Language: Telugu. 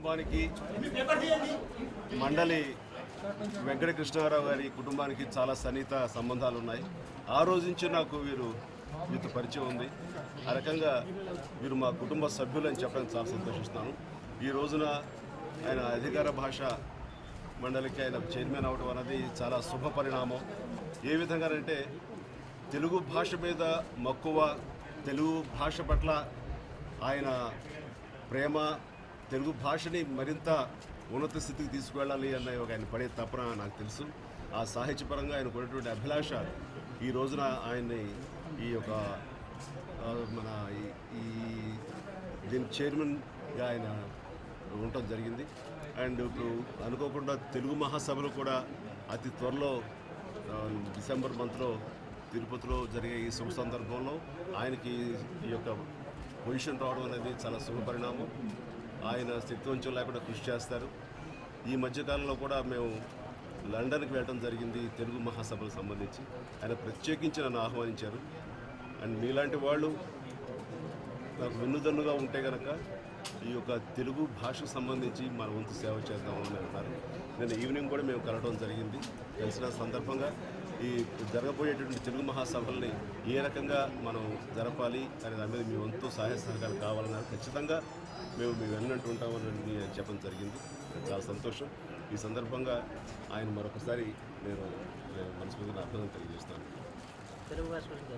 కుటుంబానికి మండలి వెంకట కృష్ణారావు గారి కుటుంబానికి చాలా సన్నిహిత సంబంధాలు ఉన్నాయి ఆ రోజు నుంచి నాకు వీరు వీరితో పరిచయం ఉంది. ఆ రకంగా వీరు మా కుటుంబ సభ్యులని చెప్పడానికి చాలా సంతోషిస్తాను ఈ రోజున ఆయన అధికార భాష మండలికి ఆయన చైర్మన్ అవడం అనేది చాలా శుభ పరిణామం. ఏ విధంగానంటే తెలుగు భాష మీద మక్కువ తెలుగు భాష పట్ల ఆయన ప్రేమ తెలుగు భాషని మరింత ఉన్నత స్థితికి తీసుకువెళ్ళాలి అన్న ఒక ఆయన పడే తపన నాకు తెలుసు. ఆ సాహిత్యపరంగా ఆయనకు ఉన్నటువంటి అభిలాష ఈ రోజున ఆయన్ని ఈ యొక్క మన ఈ- దీని చైర్మన్గా ఆయన ఉండటం జరిగింది. అండ్ ఇప్పుడు అనుకోకుండా తెలుగు మహాసభలు కూడా అతి త్వరలో డిసెంబర్ మంత్లో తిరుపతిలో జరిగే ఈ శుభ సందర్భంలో ఆయనకి ఈ యొక్క పొజిషన్ రావడం అనేది చాలా శుభ పరిణామం ఆయన శక్తివంచం లేకుండా కృషి చేస్తారు. ఈ మధ్యకాలంలో కూడా మేము లండన్కి వెళ్ళడం జరిగింది తెలుగు మహాసభలకు సంబంధించి. ఆయన ప్రత్యేకించి నన్ను ఆహ్వానించారు. అండ్ మీలాంటి వాళ్ళు నాకు వెన్నుదన్నుగా ఉంటే కనుక ఈ యొక్క తెలుగు భాషకు సంబంధించి మన వంతు సేవ చేద్దామని అన్నారు నేను ఈవినింగ్ కూడా మేము కలవడం జరిగింది. కలిసిన సందర్భంగా ఈ జరగబోయేటటువంటి తెలుగు మహాసభల్ని ఏ రకంగా మనం జరపాలి అనే దాని మీద మీ వంతు సహాయ సహకారం కావాలన్నారు. ఖచ్చితంగా మేము మీ వెన్నంటూ ఉంటామని చెప్పడం జరిగింది. చాలా సంతోషం. ఈ సందర్భంగా ఆయన మరొకసారి నేను నేను మనస్ఫూర్తిగా అభినందన తెలియజేస్తాను తెలుగు భాష గురించి